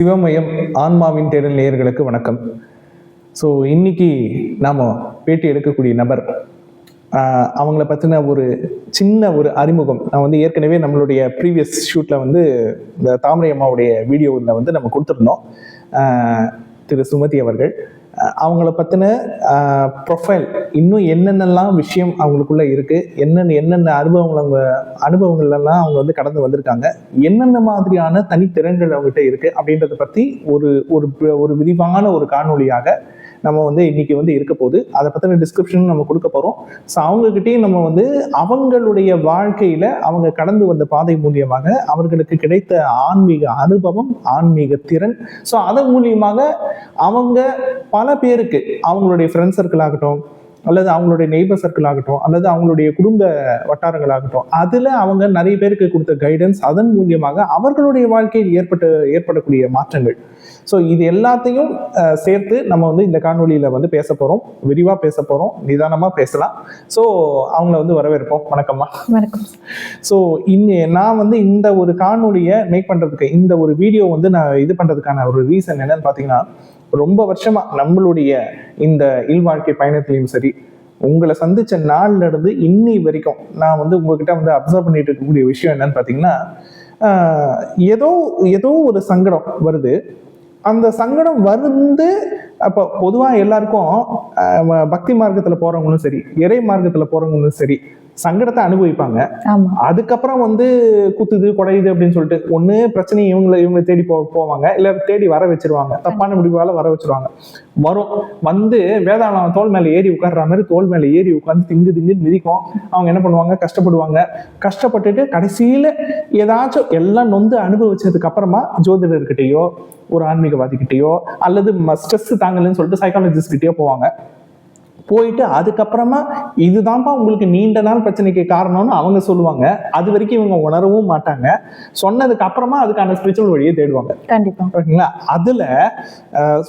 சிவமயம் ஆன்மாவின் தேடல் நேயர்களுக்கு வணக்கம். ஸோ இன்னைக்கு நாம் பேட்டி எடுக்கக்கூடிய நபர் அவங்கள பற்றின ஒரு சின்ன ஒரு அறிமுகம். நான் வந்து ஏற்கனவே நம்மளுடைய ப்ரீவியஸ் ஷூட்டில் வந்து இந்த தாமரை அம்மாவுடைய வீடியோவில் வந்து நம்ம கொடுத்துருந்தோம். திரு சுமதி அவர்கள். அவங்கள பற்றின ப்ரொஃபைல் இன்னும் என்னென்னலாம் விஷயம் அவங்களுக்குள்ளே இருக்குது என்னென்ன என்னென்ன அனுபவங்கள் அவங்க அனுபவங்கள்லாம் அவங்க வந்து கடந்து வந்திருக்காங்க? என்னென்ன மாதிரியான தனித்திறன்கள் அவங்ககிட்ட இருக்குது அப்படின்றத பற்றி ஒரு ஒரு ஒரு விரிவான ஒரு காணொளியாக நம்ம வந்து இன்னைக்கு வந்து இருக்க போகுது. அதை பற்றின டிஸ்கிரிப்ஷன் நம்ம கொடுக்க போகிறோம் ஸோ அவங்கக்கிட்டையும் நம்ம வந்து அவங்களுடைய வாழ்க்கையில் அவங்க கடந்து வந்த பாதை மூலியமாக அவர்களுக்கு கிடைத்த ஆன்மீக அனுபவம் ஆன்மீக திறன். ஸோ அதன் மூலியமாக அவங்க பல பேருக்கு அவங்களுடைய ஃப்ரெண்ட்ஸ் சர்க்கிள் ஆகட்டும் அல்லது அவங்களுடைய நெய்பர் சர்க்கிள் ஆகட்டும் அல்லது அவங்களுடைய குடும்ப வட்டாரங்கள் ஆகட்டும் அதுல அவங்க நிறைய பேருக்கு கொடுத்த கைடன்ஸ் அதன் மூலியமாக அவர்களுடைய வாழ்க்கையில் ஏற்பட்ட ஏற்படக்கூடிய மாற்றங்கள். ஸோ இது எல்லாத்தையும் சேர்த்து நம்ம வந்து இந்த காணொளியில வந்து பேச போறோம். விரிவா பேச போறோம். நிதானமா பேசலாம். ஸோ அவங்கள வந்து வரவேற்போம். வணக்கம்மா. வணக்கம். ஸோ இன்னி நான் வந்து இந்த ஒரு காணொளியை மேக் பண்றதுக்கு இந்த ஒரு வீடியோ வந்து நான் இது பண்றதுக்கான ஒரு ரீசன் என்னன்னு பார்த்தீங்கன்னா ரொம்ப வருஷமா நம்மளுடைய இந்த இல்வாழ்க்கை பயணத்திலையும் சரி உங்களை சந்திச்ச நாள்ல இருந்து இன்னி வரைக்கும் நான் வந்து உங்ககிட்ட வந்து அப்சர்வ் பண்ணிட்டு இருக்கக்கூடிய விஷயம் என்னன்னு பார்த்தீங்கன்னா ஏதோ ஏதோ ஒரு சங்கடம் வருது. அந்த சங்கடம் வந்து அப்போ பொதுவாக எல்லாருக்கும் பக்தி மார்க்கத்தில் போறவங்களும் சரி இறை மார்க்கத்தில் போறவங்களும் சரி சங்கடத்தை அனுபவிப்பாங்க. அதுக்கப்புறம் வந்து குத்துது குடையுது அப்படின்னு சொல்லிட்டு ஒண்ணு பிரச்சனை இவங்களை இவங்க தேடி போ போவாங்க. இல்ல தேடி வர வச்சிருவாங்க. தப்பான முடிவால வர வச்சிருவாங்க. வரும். வந்து வேதாளம் தோல் மேல ஏறி உட்கார்ற மாதிரி தோல் மேல ஏறி உட்கார்ந்து திங்கு திங்கு மிதிக்கும். அவங்க என்ன பண்ணுவாங்க? கஷ்டப்படுவாங்க. கஷ்டப்பட்டுட்டு கடைசியில ஏதாச்சும் எல்லாம் நொந்து அனுபவிச்சதுக்கு அப்புறமா ஜோதிடர்கிட்டயோ ஒரு ஆன்மீகவாதிகிட்டயோ அல்லது ஸ்ட்ரெஸ் தாங்கலன்னு சொல்லிட்டு சைக்காலஜிஸ்ட் கிட்டயோ போவாங்க. போயிட்டு அதுக்கப்புறமா இதுதான்ப்பா உங்களுக்கு நீண்ட நாள் பிரச்சனைக்கு காரணம்னு அவங்க சொல்லுவாங்க. அது வரைக்கும் இவங்க உணரவும் மாட்டாங்க. சொன்னதுக்கு அப்புறமா அதுக்கான ஸ்பிரிச்சுவல் வழியை தேடுவாங்க. கண்டிப்பா. ஓகேங்களா? அதுல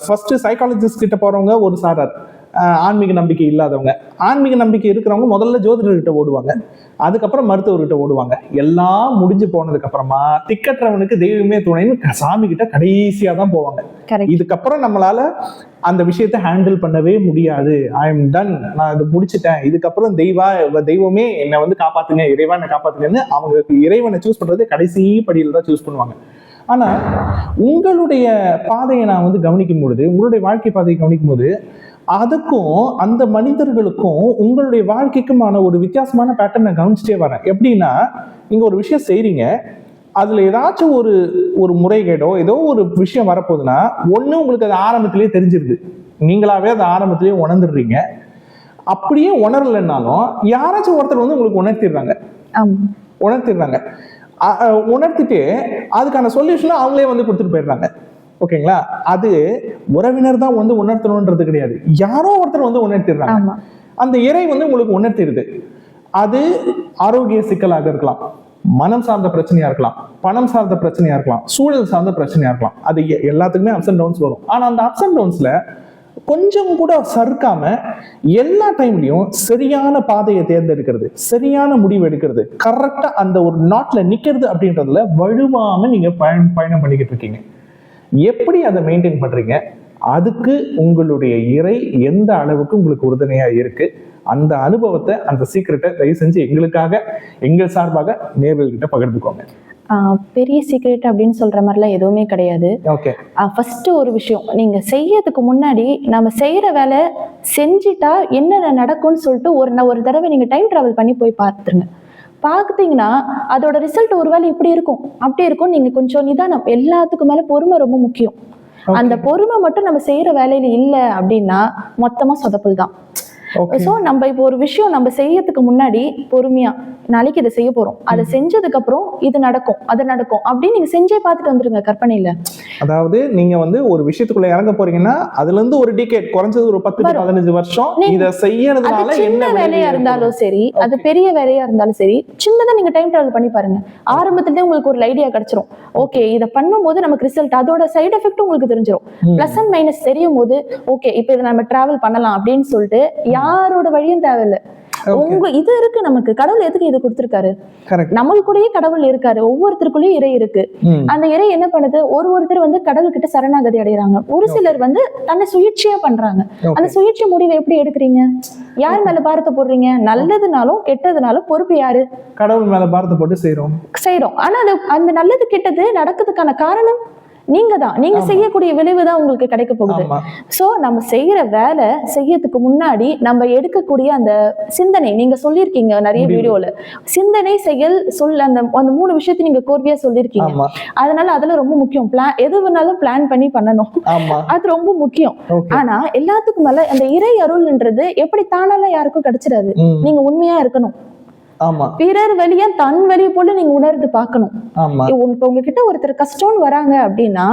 ஃபர்ஸ்ட் சைக்காலஜிஸ்ட் கிட்ட போறவங்க ஒரு சாரார். ஆன்மீக நம்பிக்கை இல்லாதவங்க. ஆன்மீக நம்பிக்கை இருக்கிறவங்க முதல்ல ஜோதிடர்கிட்ட ஓடுவாங்க. அதுக்கப்புறம் மருத்துவர்கிட்ட ஓடுவாங்க. எல்லாம் முடிஞ்சு போனதுக்கு அப்புறமா திக்கற்றவனுக்கு தெய்வமே துணைன்னு சாமி கிட்ட கடைசியா தான் போவாங்க. இதுக்கப்புறம் நம்மளால அந்த விஷயத்தை ஹேண்டில் பண்ணவே முடியாது. ஐ எம் டன் நான் இது முடிச்சிட்டேன். இதுக்கப்புறம் தெய்வா தெய்வமே என்னை வந்து காப்பாத்துங்க இறைவா என்னை காப்பாத்துங்கன்னு அவங்க இறைவனை சூஸ் பண்றது கடைசி படியில தான் சூஸ் பண்ணுவாங்க. ஆனா உங்களுடைய பாதையை நான் வந்து கவனிக்கும் பொழுது உங்களுடைய வாழ்க்கை பாதையை கவனிக்கும் போது அதுக்கும் அந்த மனிதர்களுக்கும் உங்களுடைய வாழ்க்கைக்குமான ஒரு வித்தியாசமான பேட்டர்ன் நான் கவனிச்சுட்டே வரேன். எப்படின்னா நீங்க ஒரு விஷயம் செய்றீங்க. அதுல ஏதாச்சும் ஒரு ஒரு முறைகேடோ ஏதோ ஒரு விஷயம் வரப்போகுதுன்னா ஒண்ணு உங்களுக்கு அது ஆரம்பத்திலேயே தெரிஞ்சிருது. நீங்களாவே அது ஆரம்பத்திலேயே உணர்ந்துடுறீங்க. அப்படியே உணரலைன்னாலும் யாராச்சும் ஒருத்தர் வந்து உங்களுக்கு உணர்த்திடுறாங்க. உணர்த்திடுறாங்க. உணர்த்திட்டு அதுக்கான சொல்யூஷனை அவங்களே வந்து கொடுத்துட்டு போயிடுறாங்க. ஓகேங்களா? அது உறவினர் தான் வந்து உணர்த்தணுன்றது கிடையாது. யாரோ ஒருத்தர் வந்து உணர்த்திடுறாங்க. அந்த இறை வந்து உங்களுக்கு உணர்த்திடுது. அது ஆரோக்கிய சிக்கலாக இருக்கலாம். மனம் சார்ந்த பிரச்சனையா இருக்கலாம். பணம் சார்ந்த பிரச்சனையா இருக்கலாம். சூழல் சார்ந்த பிரச்சனையா இருக்கலாம். அது எல்லாத்துக்குமே அப்ஸ் அண்ட் டவுன்ஸ் வரும். ஆனா அந்த அப்ஸ் அண்ட் டவுன்ஸ்ல கொஞ்சம் கூட சறுக்காம எல்லா டைம்லயும் சரியான பாதையை தேர்ந்தெடுக்கிறது சரியான முடிவு எடுக்கிறது கரெக்டா அந்த ஒரு நாட்ல நிக்கிறது அப்படின்றதுல வழுவாம நீங்க பயன் பயணம் பண்ணிக்கிட்டு இருக்கீங்க. எப்படி அதை மெயின்டைன் பண்றீங்க? அதுக்கு உங்களுடைய இறை எந்த அளவுக்கு உங்களுக்கு உறுதுணையா இருக்கு? அந்த அனுபவத்தை அந்த சீக்கிரட்டை தயவு செஞ்சு எங்களுக்காக எங்கள் சார்பாக நேர்கள்கிட்ட பகிர்ந்துக்கோங்க. பெரிய சீக்ரெட் அப்படின்னு சொல்ற மாதிரிலாம் எதுவுமே கிடையாது. ஓகே ஃபர்ஸ்ட் ஒரு விஷயம். நீங்க செய்யறதுக்கு முன்னாடி நம்ம செய்யற வேலை செஞ்சிட்டா என்ன நடக்கும்னு சொல்லிட்டு ஒரு ஒரு தடவை நீங்க டைம் டிராவல் பண்ணி போய் பார்த்துருங்க. பார்த்தீங்கன்னா அதோட ரிசல்ட் ஒருவேளை இப்படி இருக்கும். அப்படி இருக்கும் நீங்க கொஞ்சம் நிதானம். எல்லாத்துக்கும் மேல பொறுமை ரொம்ப முக்கியம். அந்த பொறுமை மட்டும் நம்ம செய்யற வேலையில இல்ல அப்படின்னா மொத்தமா சொதப்பல் தான். ஸோ நம்ம இப்போ ஒரு விஷயம் நம்ம செய்யறதுக்கு முன்னாடி பொறுமையா நாளைக்கு இதை செய்ய போறோம் அதை செஞ்சதுக்கு அப்புறம் இது நடக்கும் அது நடக்கும் அப்படின்னு நீங்க செஞ்சே பார்த்துட்டு வந்துருங்க கற்பனையில அதாவது நீங்க வந்து ஒரு விஷயத்துக்குள்ள இறங்க போறீங்கன்னா அதுல இருந்து ஒரு டிகேட் குறைஞ்சது ஒரு பத்து. பதினஞ்சு வருஷம் இத செய்யறதுனால என்ன வேலையா? இருந்தாலும் சரி அது. பெரிய வேலையா இருந்தாலும் சரி சின்னதா நீங்க டைம் டிராவல் பண்ணி பாருங்க ஆரம்பத்திலே உங்களுக்கு ஒரு ஐடியா கிடைச்சிரும் ஓகே இதை பண்ணும்போது நமக்கு ரிசல்ட் அதோட சைடு எஃபெக்ட் உங்களுக்கு தெரிஞ்சிரும் ம். பிளஸ் அண்ட் மைனஸ் தெரியும் போது ஓகே இப்போ இதை நம்ம டிராவல் பண்ணலாம் அப்படின்னு சொல்லிட்டு யாரோட வழியும் தேவையில்ல. உங்க இது இருக்கு நமக்கு. கடவுள் எதுக்கு இது கொடுத்திருக்காரு? நம்மளுக்குள்ளேயே கடவுள் இருக்காரு. ஒவ்வொருத்தருக்குள்ளேயும் இறை இருக்கு. அந்த இறை என்ன பண்ணுது? ஒரு ஒருத்தர் வந்து கடவுள் கிட்ட சரணாகதி அடைகிறாங்க. ஒரு சிலர் வந்து தன்னை சுயேட்சையா பண்றாங்க. அந்த சுயேட்சை முடிவை எப்படி எடுக்கிறீங்க? யார் மேல பாரத்தை போடுறீங்க? நல்லதுனாலும் கெட்டதுனாலும் பொறுப்பு யாரு? கடவுள் மேல பாரத்தை போட்டு செய்றோம். செய்றோம். ஆனா அது அந்த நல்லது கெட்டது நடக்கிறதுக்கான காரணம்? நீங்க தான் நீங்க. செய்யக்கூடிய விளைவு தான் உங்களுக்கு கிடைக்க போகுது. சோ நம்ம செய்யற வேலை செய்யறதுக்கு முன்னாடி நம்ம எடுக்கக்கூடிய அந்த சிந்தனை நீங்க சொல்லியிருக்கீங்க நிறைய. வீடியோல. சிந்தனை செயல் சொல் அந்த அந்த மூணு விஷயத்தை நீங்க கோர்வையா சொல்லியிருக்கீங்க. அதனால அதுல ரொம்ப முக்கியம். பிளான் எது வேணாலும் பிளான் பண்ணி பண்ணணும். அது ரொம்ப முக்கியம். ஆனா எல்லாத்துக்கும் மேல அந்த இறை அருள்ன்றது எப்படி தானால யாருக்கும் கிடைச்சிடாது. நீங்க உண்மையா இருக்கணும். ஆமா. பிறர் வழியா தன் வழி போல நீங்க உணர்ந்து பார்க்கணும். ஆமா. இப்ப உங்ககிட்ட ஒருத்தர் கஷ்டம்னு வராங்க அப்படின்னா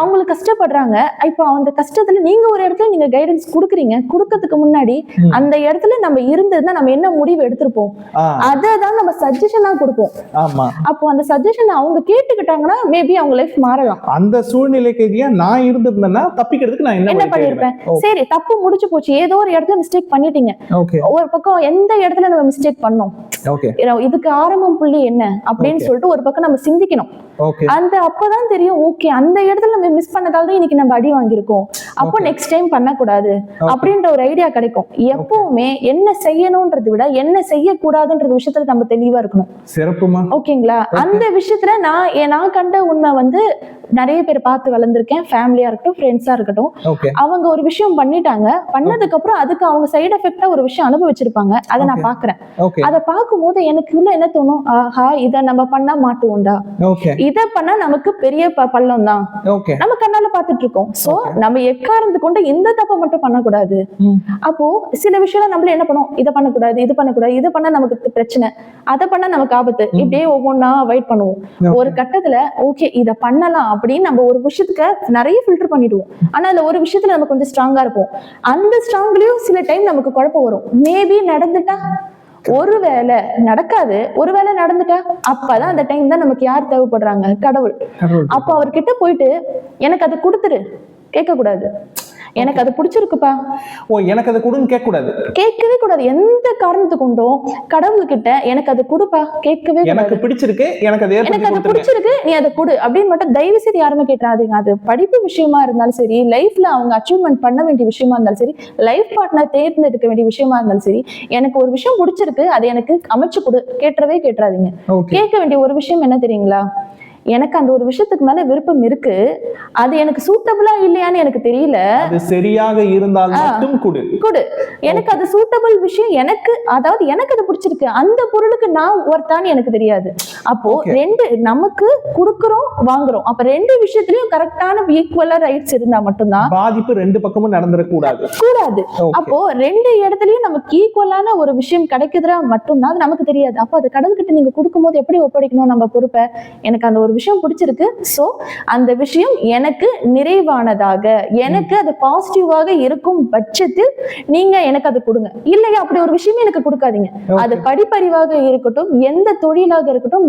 அவங்களுக்கு கஷ்டப்படுறாங்க. இப்போ அந்த கஷ்டத்துல நீங்க ஒரு இடத்துல நீங்க கைடன்ஸ் கொடுக்குறீங்க. கொடுக்கறதுக்கு முன்னாடி. அந்த இடத்துல நம்ம இருந்ததுன்னா நம்ம என்ன முடிவு எடுத்திருப்போம்? அதை தான் நம்ம சஜஷனா கொடுப்போம். ஆமா. அப்போ அந்த சஜஷன் அவங்க கேட்டுக்கிட்டாங்கன்னா மேபி அவங்க லைஃப் மாறலாம். அந்த சூழ்நிலைக்கு எதிரியா நான் இருந்திருந்தேன்னா தப்பிக்கிறதுக்கு நான் என்ன பண்ணிருப்பேன்? சரி தப்பு முடிச்சு போச்சு. ஏதோ ஒரு இடத்துல மிஸ்டேக் பண்ணிட்டீங்க. ஒரு பக்கம் எந்த இடத்துல நம்ம மிஸ்டேக் பண்ணோம்? இதுக்கு ஆரம்பம் புள்ளி என்ன? அப்படின்னு. சொல்லிட்டு ஒரு பக்கம் நம்ம சிந்திக்கணும். அந்த அப்பதான் தெரியும் ஓகே அந்த இடத்துல நம்ம மிஸ் பண்ணதால தான் இன்னைக்கு நம்ம அடி வாங்கியிருக்கோம். அப்போ. நெக்ஸ்ட் டைம் பண்ணக்கூடாது. அப்படின்ற ஒரு ஐடியா கிடைக்கும். எப்பவுமே என்ன செய்யணும்ன்றதை விட என்ன செய்யக்கூடாதுன்ற விஷயத்துல நம்ம தெளிவா இருக்கணும். சிறப்புமா? ஓகேங்களா அந்த விஷயத்துல நான் நான் கண்ட உண்மை வந்து நிறைய பேர் பார்த்து வளர்ந்துருக்கேன். ஃபேமிலியா இருக்கட்டும் ஃப்ரெண்ட்ஸா இருக்கட்டும். அவங்க ஒரு விஷயம் பண்ணிட்டாங்க. பண்ணதுக்கு அப்புறம் அதுக்கு அவங்க சைடு எஃபெக்டா ஒரு விஷயம் அனுபவிச்சிருப்பாங்க. அதை நான். பாக்குறேன் அதை பார்க்கும்போது எனக்கு உள்ள என்ன தோணும்? ஆஹா இதை நம்ம பண்ணா மாட்டுவோம்டா இதை பண்ணா நமக்கு பெரிய பள்ளம் தான். நம்ம கண்ணால பாத்துட்டு இருக்கோம். சோ. நம்ம எக்காரந்து கொண்டு இந்த தப்பை மட்டும் பண்ணக்கூடாது. அப்போ சில விஷயம் நம்மள என்ன பண்ணுவோம் இதை பண்ணக்கூடாது இது பண்ணக்கூடாது இது பண்ணா நமக்கு பிரச்சனை. அதை பண்ணா நமக்கு ஆபத்து. இப்படியே ஒவ்வொன்றா வெயிட் பண்ணுவோம். ஒரு கட்டத்துல ஓகே இத பண்ணலாம் அப்படின்னு நம்ம ஒரு விஷயத்துக்கு நிறைய ஃபில்டர் பண்ணிடுவோம். ஆனா அந்த ஒரு விஷயத்துல நம்ம கொஞ்சம் ஸ்ட்ராங்கா இருப்போம். அந்த ஸ்ட்ராங்லயும் சில டைம் நமக்கு குழப்பம் வரும். மேபி நடந்துட்டா ஒருவேளை நடக்காது ஒருவேளை நடந்துட்டா அப்பதான் அந்த டைம் தான் நமக்கு யார் தேவைப்படுறாங்க? கடவுள். அப்போ அவர்கிட்ட போயிட்டு எனக்கு அதை கொடுத்துரு. கேட்க கூடாது எனக்கு அது பிடிச்சிருக்குப்பா. ஓ எனக்கு அதை கொடுன்னு கேட்க கூடாது கேட்கவே கூடாது. எந்த காரணத்து கொண்டும் கடவுள்கிட்ட எனக்கு அது கொடுப்பா? கேட்கவே எனக்கு பிடிச்சிருக்கு எனக்கு அதை எனக்கு அது பிடிச்சிருக்கு நீ அதை கொடு அப்படின்னு மட்டும் தயவு செய்து யாருமே கேட்டுறாதீங்க அது படிப்பு விஷயமா இருந்தாலும் சரி லைஃப்ல அவங்க அச்சீவ்மெண்ட் பண்ண வேண்டிய விஷயமா இருந்தாலும் சரி லைஃப் பார்ட்னர் தேர்ந்தெடுக்க வேண்டிய விஷயமா இருந்தாலும் சரி எனக்கு ஒரு விஷயம் பிடிச்சிருக்கு அதை எனக்கு அமைச்சு கொடு. கேட்டுறவே கேட்டுறாதீங்க கேட்க வேண்டிய ஒரு விஷயம் என்ன தெரியுங்களா? எனக்கு அந்த ஒரு விஷயத்துக்கு மேல விருப்பம் இருக்கு. அது எனக்கு சூட்டபிளா இல்லையான்னு எனக்கு தெரியல. அது சரியாக இருந்தால். மட்டும் கொடு. கொடு. எனக்கு அது சூட்டபிள் விஷயம் எனக்கு அதாவது எனக்கு அது பிடிச்சிருக்கு. அந்த பொருளுக்கு நான் ஒருத்தான்னு எனக்கு தெரியாது. அப்போ. ரெண்டு நமக்கு கொடுக்குறோம் வாங்குறோம். அப்ப ரெண்டு விஷயத்துலயும் கரெக்டான ஈக்குவலா ரைட்ஸ் இருந்தா மட்டும்தான். பாதிப்பு ரெண்டு பக்கமும் நடந்துடக்கூடாது கூடாது. அப்போ ரெண்டு இடத்துலயும் நமக்கு ஈக்குவலான ஒரு விஷயம் கிடைக்குதுன்னா மட்டும்தான் நமக்கு தெரியாது. அப்போ அது கடவுள்கிட்ட நீங்க கொடுக்கும்போது எப்படி ஒப்படைக்கணும் நம்ம பொறுப்பை? எனக்கு அந்த ஒரு விஷயம் பிடிச்சிருக்கு. சோ அந்த விஷயம் எனக்கு நிறைவானதாக எனக்கு அது பாசிட்டிவாக இருக்கும் பட்சத்தில் நீங்க எனக்கு அது கொடுங்க. இல்லையா? அப்படி ஒரு விஷயமே எனக்கு கொடுக்காதீங்க. அது படிப்பறிவாக இருக்கட்டும் எந்த தொழிலாக இருக்கட்டும்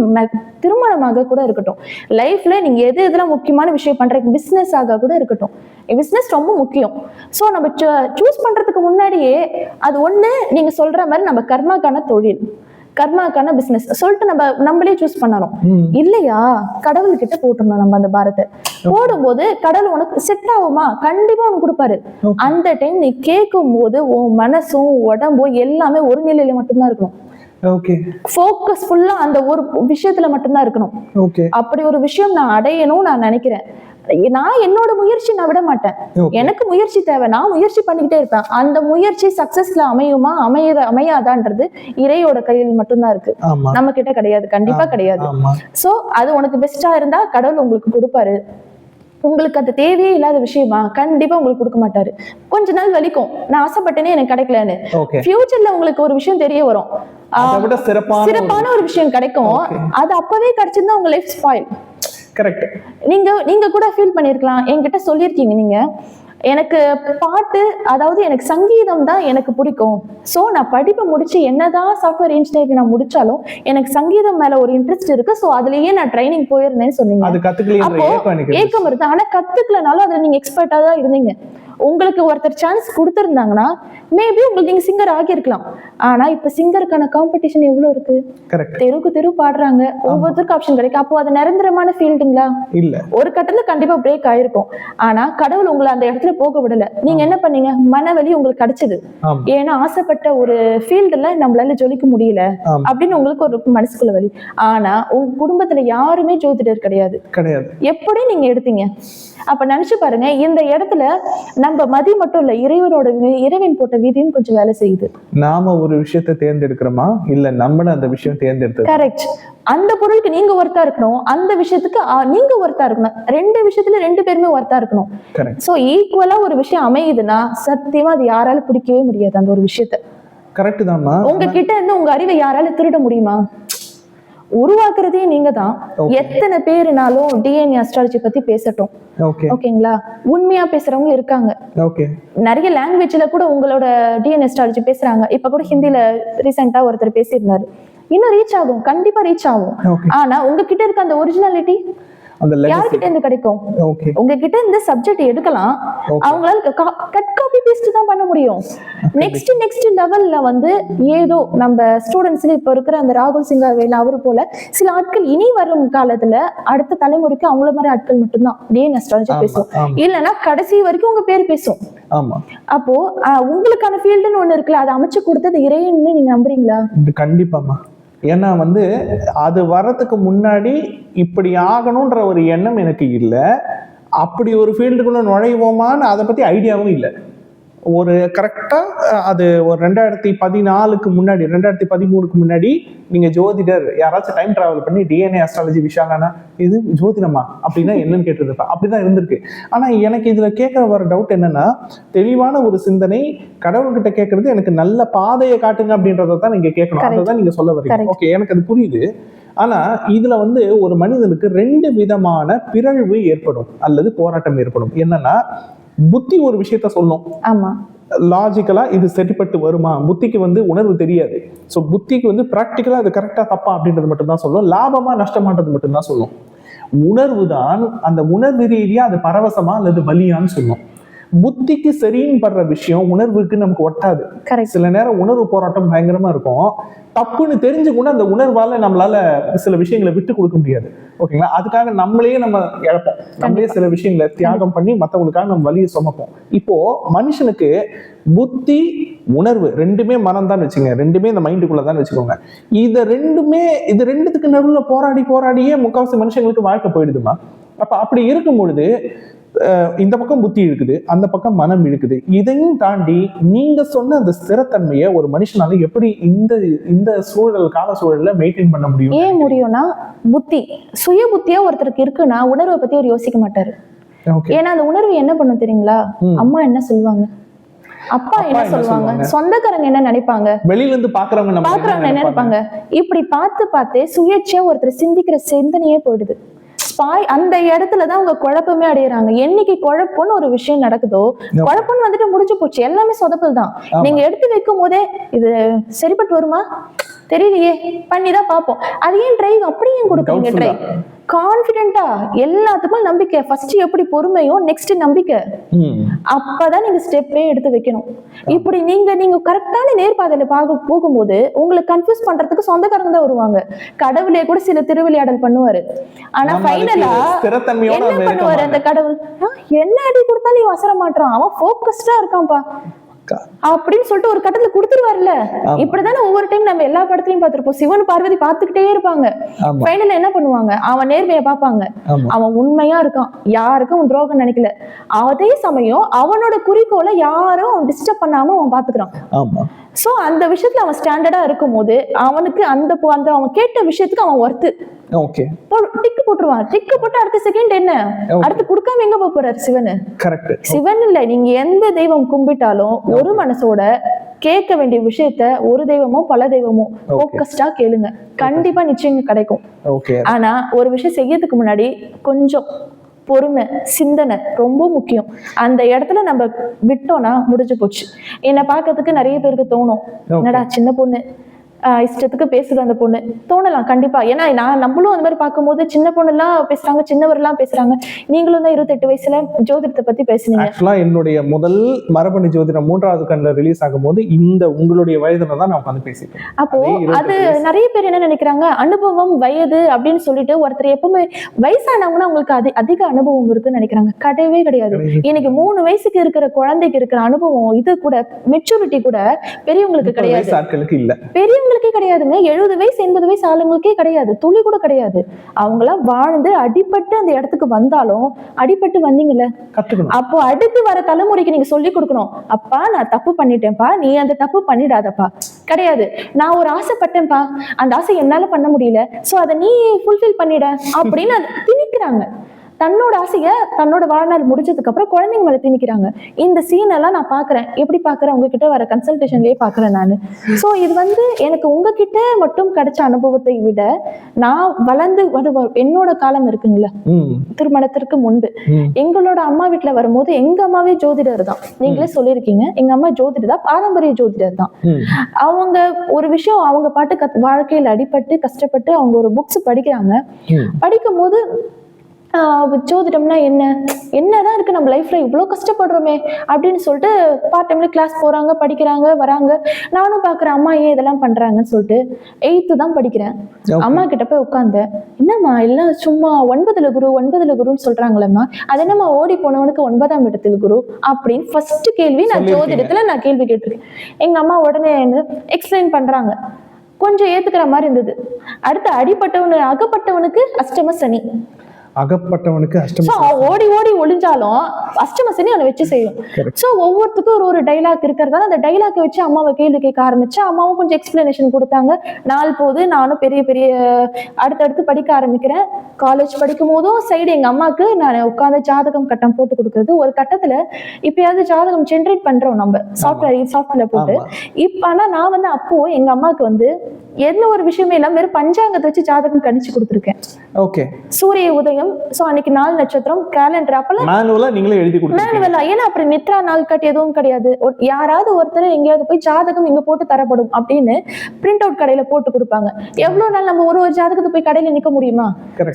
திருமணமாக கூட இருக்கட்டும். லைஃப்ல நீங்க எது எதுலாம் முக்கியமான விஷயம் பண்றீங்க? பிசினஸ் ஆக கூட இருக்கட்டும். பிசினஸ் ரொம்ப முக்கியம். ஸோ நம்ம சூஸ் பண்றதுக்கு முன்னாடியே அது ஒண்ணு நீங்க சொல்ற மாதிரி நம்ம கர்மாக்கான தொழில். கர்மாக்கான பிசினஸ் சொல்லிட்டு நம்ம நம்மளே சூஸ் பண்ணணும். இல்லையா? கடவுள் கிட்ட போட்டுருணும் நம்ம அந்த பாரத்தை. போடும்போது கடவுள் உனக்கு செட் ஆகுமா? கண்டிப்பா உனக்கு கொடுப்பாரு. அந்த டைம் நீ கேட்கும் போது உன் மனசும் உடம்பும் எல்லாமே ஒரு நிலையில மட்டும்தான் இருக்கணும். ஓகே ஃபோக்கஸ் ஃபுல்லா அந்த ஒரு விஷயத்துல மட்டும்தான் இருக்கணும். அப்படி ஒரு விஷயம் நான் அடையணும்னு நான் நினைக்கிறேன். நான் என்னோட முயற்சி நான் விட மாட்டேன். எனக்கு முயற்சி தேவை. நான் முயற்சி பண்ணிக்கிட்டே இருப்பேன். அந்த முயற்சி சக்சஸ்ல அமையுமா? அமைய அமையாதான்றது இறையோட கையில் மட்டும்தான் இருக்கு. நம்ம கிட்ட கிடையாது. கண்டிப்பா கிடையாது. சோ அது உனக்கு பெஸ்டா இருந்தா கடவுள் உங்களுக்கு கொடுப்பாரு. உங்களுக்கு அது தேவையே இல்லாத விஷயமா? கண்டிப்பா உங்களுக்கு கொடுக்க மாட்டாரு. கொஞ்ச நாள் வலிக்கும். நான் ஆசைப்பட்டேனே எனக்கு கிடைக்கலன்னு. ஃபியூச்சர்ல உங்களுக்கு ஒரு விஷயம் தெரிய வரும். சிறப்பான ஒரு விஷயம் கிடைக்கும். அது அப்பவே கிடைச்சிருந்தா உங்க லைஃப் ஸ்பாயில் கரெக்ட் நீங்க நீங்க கூட ஃபீல் பண்ணிருக்கலாம். என்கிட்ட சொல்லியிருக்கீங்க நீங்க. எனக்கு பாட்டு அதாவது எனக்கு சங்கீதம் தான் எனக்கு பிடிக்கும். ஸோ நான் படிப்பை முடிச்சு என்னதான் சாஃப்ட்வேர் இன்ஜினியரிங் நான் முடிச்சாலும் எனக்கு சங்கீதம் மேல ஒரு இன்ட்ரெஸ்ட் இருக்கு. ஸோ அதுலயே நான் ட்ரைனிங் போயிருந்தேன்னு சொன்னீங்க. அப்போ ஏக்கம் வருது ஆனா கத்துக்கலனாலும் அதுல நீங்க எக்ஸ்பர்ட்டா தான் இருந்தீங்க. உங்களுக்கு ஒருத்தர் சான்ஸ் கொடுத்துருந்தாங்கன்னா மேபி உங்களுக்கு நீங்க சிங்கர் ஆகியிருக்கலாம். ஆனா இப்ப சிங்கருக்கான காம்படிஷன் எவ்வளவு இருக்கு? தெருவுக்கு தெரு பாடுறாங்க. ஒவ்வொருத்தருக்கும் ஆப்ஷன் கிடைக்கும். அப்போ அது நிரந்தரமான ஃபீல்டுங்களா இல்ல. ஒரு கட்டத்துல கண்டிப்பா பிரேக் ஆயிருக்கும். ஆனா கடவுள் உங்களை அந்த இடத்துல போக விடல. நீங்க என்ன பண்ணீங்க? மனவலி உங்களுக்கு கிடைச்சது. ஏன்னா ஆசைப்பட்ட ஒரு ஃபீல்டுல நம்மளால ஜொலிக்க முடியல. அப்படின்னு உங்களுக்கு ஒரு மனசுக்குள்ள வலி. ஆனா உங்க குடும்பத்துல யாருமே ஜோதிடர் கிடையாது. கிடையாது. எப்படி நீங்க எடுத்தீங்க? அப்ப நினைச்சு பாருங்க இந்த இடத்துல நம்ம மதி மட்டும் இல்ல இறைவனோட இறைவன் போட்ட விதியும் கொஞ்சம் வேலை செய்யுது. நாம ஒரு விஷயத்தை தேர்ந்தெடுக்கிறோமா? இல்ல நம்மள அந்த விஷயம் தேர்ந்தெடுத்து கரெக்ட் அந்த பொருளுக்கு நீங்க ஒர்த்தா இருக்கணும் அந்த விஷயத்துக்கு நீங்க ஒர்த்தா இருக்கணும். ரெண்டு விஷயத்துல ரெண்டு பேருமே ஒர்த்தா இருக்கணும். சோ ஈக்குவலா ஒரு விஷயம் அமையுதுன்னா சத்தியமா அது யாரால பிடிக்கவே முடியாது அந்த ஒரு விஷயத்த. கரெக்ட் தான்மா உங்ககிட்ட இருந்து உங்க அறிவை யாரால திருட முடியுமா? உருவாக்குறதே நீங்க தான். எத்தனை பேருனாலும் டிஎன்ஏ அஸ்ட்ராலஜி பத்தி பேசட்டும். ஓகே ஓகேங்களா உண்மையா பேசுறவங்க இருக்காங்க. ஓகே நிறைய லாங்குவேஜ்ல கூட உங்களோட டிஎன்ஏ அஸ்ட்ராலஜி பேசுறாங்க. இப்ப கூட ஹிந்தில ரீசெண்டா ஒருத்தர் பேசியிருந்தாரு. இன்னும் ரீச் ஆகும். கண்டிப்பா ரீச் ஆகும். ஆனா உங்ககிட்ட இருக்க அந்த ஒரிஜினாலிட்டி அந்த யார்கிட்ட இருந்து கிடைக்கும்? உங்ககிட்ட இந்த சப்ஜெக்ட் எடுக்கலாம். அவங்களால கட் காப்பி பேஸ்ட் தான் பண்ண முடியும். நெக்ஸ்ட் நெக்ஸ்ட் லெவல்ல வந்து ஏதோ நம்ம ஸ்டூடெண்ட்ஸ்ல இப்ப இருக்கிற அந்த ராகுல் சிங்காவேல் அவரு போல சில ஆட்கள் இனி வரும் காலத்துல அடுத்த தலைமுறைக்கு அவங்கள மாதிரி ஆட்கள் மட்டும்தான். டிஎன் அஸ்ட்ராலஜி பேசும். இல்லைன்னா கடைசி வரைக்கும் உங்க பேர் பேசும். அப்போ உங்களுக்கான ஃபீல்டுன்னு ஒண்ணு இருக்குல்ல அதை அமைச்சு கொடுத்தது இறைவன்னு நீங்க நம்புறீங்களா? இது கண்டிப்பாம்மா. ஏன்னா வந்து அது வர்றதுக்கு முன்னாடி இப்படி ஆகணுன்ற ஒரு எண்ணம் எனக்கு இல்லை. அப்படி ஒரு ஃபீல்டுக்குள்ளே நுழைவோமான்னு அதை பற்றி ஐடியாவும் இல்லை. ஒரு கரெக்டாக அது ஒரு ரெண்டாயிரத்தி பதினாலுக்கு முன்னாடி ரெண்டாயிரத்தி பதிமூணுக்கு முன்னாடி நீங்க ஜோதிடர் யாராச்சும் டைம் டிராவல் பண்ணி டிஎன்ஏ அஸ்ட்ராலஜி விஷயம்னா இது ஜோதிடமா அப்படின்னா என்னன்னு கேட்டிருப்பேன் அப்படிதான் இருந்திருக்கு. ஆனா எனக்கு இதுல கேட்க வர டவுட் என்னன்னா தெளிவான ஒரு சிந்தனை கடவுள்கிட்ட கேட்கறது எனக்கு நல்ல பாதையை காட்டுங்க அப்படின்றத தான் நீங்க கேட்கணும். அதை தான் நீங்க சொல்ல வரீங்க. ஓகே எனக்கு அது புரியுது. ஆனா இதுல வந்து ஒரு மனிதனுக்கு ரெண்டு விதமான பிறழ்வு ஏற்படும் அல்லது போராட்டம் ஏற்படும். என்னன்னா புத்தி ஒரு விஷயத்த சொல்லும். ஆமா. லாஜிக்கலா இது சரிப்பட்டு வருமா? புத்திக்கு வந்து உணர்வு தெரியாது. ஸோ புத்திக்கு வந்து ப்ராக்டிக்கலா அது கரெக்டா தப்பா அப்படின்றது மட்டும்தான் சொல்லும். லாபமா நஷ்டமான்றது மட்டும்தான் சொல்லும். உணர்வு தான் அந்த உணர்வு ரீதியா அது பரவசமா அல்லது வலியான்னு சொல்லும். புத்திக்கு சரின்னு படுற விஷயம் உணர்வுக்கு நமக்கு ஒட்டாது. சில நேரம் உணர்வு போராட்டம் பயங்கரமா இருக்கும். தப்புன்னு தெரிஞ்சு கூட அந்த உணர்வால நம்மளால சில விஷயங்களை விட்டு கொடுக்க முடியாது. ஓகேங்களா அதுக்காக நம்மளையே நம்ம இழப்போம். நம்மளே சில விஷயங்களை தியாகம் பண்ணி மத்தவங்களுக்காக நம்ம வழியை சுமப்போம். இப்போ மனுஷனுக்கு புத்தி உணர்வு ரெண்டுமே மனம் தான் வச்சுங்க. ரெண்டுமே இந்த மைண்டுக்குள்ள தான் வச்சுக்கோங்க. இத ரெண்டுமே இது ரெண்டுத்துக்கு நடுவுல போராடி போராடியே முக்காவாசி மனுஷங்களுக்கு வாழ்க்கை போயிடுதுமா? அப்ப அப்படி இருக்கும் பொழுது இந்த பக்கம் புத்தி இருக்குது அந்த பக்கம் மனம் இருக்குது இதையும் தாண்டி நீங்க சொன்ன அந்த ஸ்திரத்தன்மையை ஒரு மனுஷனால எப்படி இந்த இந்த சூழல் கால சூழல்ல மெயின்டைன் பண்ண முடியும்? ஏன் முடியும்னா புத்தி சுய புத்தியா ஒருத்தருக்கு இருக்குன்னா உணர்வை பத்தி அவர் யோசிக்க மாட்டாரு. ஏன்னா அந்த உணர்வு என்ன பண்ணும் தெரியுங்களா. அம்மா என்ன சொல்லுவாங்க? அப்பா என்ன சொல்லுவாங்க? சொந்தக்காரங்க என்ன நினைப்பாங்க? வெளியில இருந்து பாக்குறவங்க பாக்குறவங்க என்ன நினைப்பாங்க? இப்படி பார்த்து பார்த்தே சுயேட்சையா ஒருத்தர் சிந்திக்கிற சிந்தனையே போயிடுது. ஸ்பாய் அந்த இடத்துல தான் உங்க குழப்பமே அடையறாங்க என்னைக்கு குழப்பம்னு ஒரு விஷயம் நடக்குதோ. குழப்பம்னு வந்துட்டு முடிஞ்சு போச்சு எல்லாமே சொதப்பல் தான். நீங்க எடுத்து வைக்கும் போதே இது சரிப்பட்டு வருமா தெரியலையே. பண்ணி தான் பார்ப்போம். அது ஏன் டிரைவ் அப்படியே கொடுக்குறீங்க டிரைவ் கான்பிடென்ட்டா எல்லாத்துக்கும் நம்பிக்கை. ஃபர்ஸ்ட் எப்படி பொறுமையோ நெக்ஸ்ட் நம்பிக்கை. அப்பதான் நீங்க ஸ்டெப்பே எடுத்து வைக்கணும். இப்படி நீங்க நீங்க கரெக்டான நேர்பாதையில பாக போகும்போது உங்களை கன்ஃபியூஸ் பண்றதுக்கு சொந்தக்காரங்க தான் வருவாங்க. கடவுளே கூட சில திருவிளையாடல் பண்ணுவாரு. ஆனா ஃபைனலா என்ன பண்ணுவாரு அந்த. கடவுள்? "ஆ, என்ன அடி கொடுத்தாலும் நீ வசர மாட்டான் அவன் ஃபோக்கஸ்டா இருக்கான்ப்பா. க- அப்படின்னு சொல்லிட்டு ஒரு கட்டத்துல கொடுத்துருவாருல்ல. இப்படிதானே ஒவ்வொரு டைம் நம்ம எல்லா படத்துலயும் பார்த்திருப்போம். சிவன் பார்வதி பார்த்துக்கிட்டே இருப்பாங்க. ஆமா. ஃபைனல் என்ன பண்ணுவாங்க? அவன் நேர்மையை பார்ப்பாங்க. ஆமா. அவன் உண்மையா இருக்கான். யாருக்கும் துரோகம் நினைக்கல. அதே சமயம் அவனோட குறிக்கோளை யாரும் டிஸ்டர்ப் பண்ணாம அவன் பாத்துக்கிறான் சோ அந்த விஷயத்துல அவன் ஸ்டாண்டர்டா இருக்கும்போது அவனுக்கு அந்த அந்த அவன் கேட்ட விஷயத்துக்கு அவன் ஒர்த்து ஓகே டிக்கு போட்டுருவான். டிக்கு போட்டு அடுத்த செகண்ட் என்ன. அடுத்து கொடுக்காம எங்க போறாரு சிவன்? கரெக்ட் சிவன் இல்ல. நீங்க எந்த தெய்வம் கும்பிட்டாலும் ஒரு மனசோட கேட்க வேண்டிய விஷயத்த ஒரு தெய்வமோ பல தெய்வமோ Okay. போக்கஸ்டா கேளுங்க. கண்டிப்பா நிச்சயம் கிடைக்கும். ஆனா ஒரு விஷயம் செய்யறதுக்கு முன்னாடி கொஞ்சம் பொறுமை சிந்தனை ரொம்ப முக்கியம். அந்த இடத்துல நம்ம விட்டோம்னா முடிஞ்சு போச்சு. என்னை பார்க்கறதுக்கு நிறைய பேருக்கு தோணும். என்னடா சின்ன பொண்ணு. இஷ்டத்துக்கு பேசுது அந்த பொண்ணு. தோணலாம் கண்டிப்பா. ஏன்னா நான் நம்மளும் அந்த மாதிரி பார்க்கும்போது சின்ன பொண்ணுலாம் பேசுறாங்க சின்னவர்லாம் பேசுறாங்க. நீங்களும் தான் இருபத்தெட்டு வயசுல ஜோதிடத்தை பத்தி பேசுனீங்க. ஆக்சுவலா என்னுடைய முதல் மரபணு ஜோதிடம் மூன்றாவது கண்ணில் ரிலீஸ் ஆகும்போது இந்த உங்களுடைய வயதுல தான் நான் உட்காந்து பேசிட்டேன் அப்போ அதே. நிறைய பேர் என்ன நினைக்கிறாங்க? அனுபவம் வயது அப்படின்னு சொல்லிட்டு ஒருத்தர் எப்பவுமே வயசானவங்கன்னா அவங்களுக்கு அதி அதிக அனுபவம் இருக்குன்னு நினைக்கிறாங்க. கிடையவே கிடையாது. இன்னைக்கு மூணு வயசுக்கு இருக்கிற குழந்தைக்கு இருக்கிற அனுபவம் இது கூட மெச்சூரிட்டி கூட பெரியவங்களுக்கு கிடையாது. வயசு பெரியவங்களுக்கே கிடையாதுங்க. எழுபது வயசு எண்பது வயசு ஆளுங்களுக்கே கிடையாது. துளி கூட கிடையாது. அவங்களாம் வாழ்ந்து அடிபட்டு அந்த இடத்துக்கு வந்தாலும் அடிபட்டு வந்தீங்கல்ல? அப்போ அடுத்து வர தலைமுறைக்கு நீங்க சொல்லி கொடுக்கணும். அப்பா நான் தப்பு பண்ணிட்டேன்ப்பா. நீ அந்த தப்பு பண்ணிடாதப்பா. கிடையாது. நான் ஒரு ஆசைப்பட்டேன்ப்பா. அந்த ஆசை என்னால பண்ண முடியல. சோ அதை நீ ஃபுல்ஃபில் பண்ணிட அப்படின்னு திணிக்கிறாங்க. தன்னோட ஆசைய தன்னோட வாழ்நாள் முடிஞ்சதுக்கு அப்புறம் குழந்தைங்க மேல திணிக்கிறாங்க. இந்த சீன் எல்லாம் நான் பாக்குறேன். எப்படி பாக்குறேன்? உங்ககிட்ட வர கன்சல்டேஷன்லயே பாக்குறேன் நான். சோ இது வந்து எனக்கு உங்ககிட்ட மட்டும் கிடைச்ச அனுபவத்தை விட நான் வளர்ந்து என்னோட காலம் இருக்குங்களா. திருமணத்திற்கு முன்பு. எங்களோட அம்மா வீட்ல வரும்போது எங்க அம்மாவே ஜோதிடர் தான். நீங்களே சொல்லியிருக்கீங்க. எங்க அம்மா ஜோதிடர் தான். பாரம்பரிய ஜோதிடர் தான். அவங்க ஒரு விஷயம் அவங்க பாட்டு வாழ்க்கையில அடிபட்டு கஷ்டப்பட்டு அவங்க ஒரு புக்ஸ் படிக்கிறாங்க. ம். படிக்கும்போது ஆஹ் ஜோதிடம்னா என்ன? என்னதான் இருக்கு நம்ம லைஃப்ல இவ்வளோ கஷ்டப்படுறோமே அப்படின்னு சொல்லிட்டு பார்ட் டைம்ல கிளாஸ் போறாங்க படிக்கிறாங்க வராங்க. நானும் பாக்குறேன் அம்மா ஏன் இதெல்லாம் பண்றாங்கன்னு சொல்லிட்டு எயித்து தான் படிக்கிறேன். அம்மா கிட்ட போய் உட்காந்தேன் என்னம்மா எல்லாம் சும்மா ஒன்பதுல குரு ஒன்பதுல குருன்னு சொல்றாங்களேம்மா. அது என்னம்மா ஓடி போனவனுக்கு ஒன்பதாம் இடத்துல குரு அப்படின்னு ஃபர்ஸ்ட் கேள்வி நான். ஜோதிடத்துல நான் கேள்வி கேட்டிருக்கேன். எங்க அம்மா உடனே எக்ஸ்பிளைன் பண்றாங்க. கொஞ்சம் ஏத்துக்கிற மாதிரி இருந்தது. அடுத்து அடிப்பட்டவனு அகப்பட்டவனுக்கு அஷ்டம சனி. அகப்பட்டவனுக்கு அஷ்டம ஓடி ஓடி ஒளிஞ்சாலும் அஷ்டம சனி அவனை வச்சு செய்யும். ஸோ ஒவ்வொருத்துக்கும் ஒரு ஒரு டைலாக் இருக்கிறதால அந்த டைலாக்கை வச்சு அம்மாவை கேள்வி கேட்க ஆரம்பிச்சு அம்மாவும் கொஞ்சம் எக்ஸ்பிளனேஷன் கொடுத்தாங்க. நாள் போது நானும் பெரிய பெரிய அடுத்தடுத்து படிக்க ஆரம்பிக்கிறேன். காலேஜ் படிக்கும் போதும் சைடு எங்க அம்மாவுக்கு நான் உட்காந்து ஜாதகம் கட்டம் போட்டு கொடுக்குறது. ஒரு கட்டத்துல இப்பயாவது ஜாதகம் ஜென்ரேட் பண்றோம் நம்ம. சாஃப்ட்வேர் சாஃப்ட்வேர்ல போட்டு. இப்ப ஆனா நான் வந்து அப்போ எங்க அம்மாவுக்கு வந்து எந்த ஒரு விஷயமே இல்லாம வெறும் பஞ்சாங்கத்தை வச்சு ஜாதகம் கணிச்சு கொடுத்துருக்கேன். ஓகே சூரிய உதயம் சோ அன்னைக்கு நாள் நட்சத்திரம் கேலண்டர் அப்பெல்லாம் மேனுவலா நீங்களே எழுதி கொடுத்தீங்க மேனுவலா ஏன்னா அப்புறம் நித்ரா நாள் கட் எதுவும் கிடையாது. யாராவது ஒருத்தர் எங்கேயாவது போய் ஜாதகம் இங்க போட்டு தரப்படும் அப்படின்னு பிரிண்ட் அவுட் கடையில போட்டு கொடுப்பாங்க. எவ்வளவு நாள் நம்ம ஒரு ஒரு ஜாதகத்தை போய் கடையில நிக்க முடியுமா?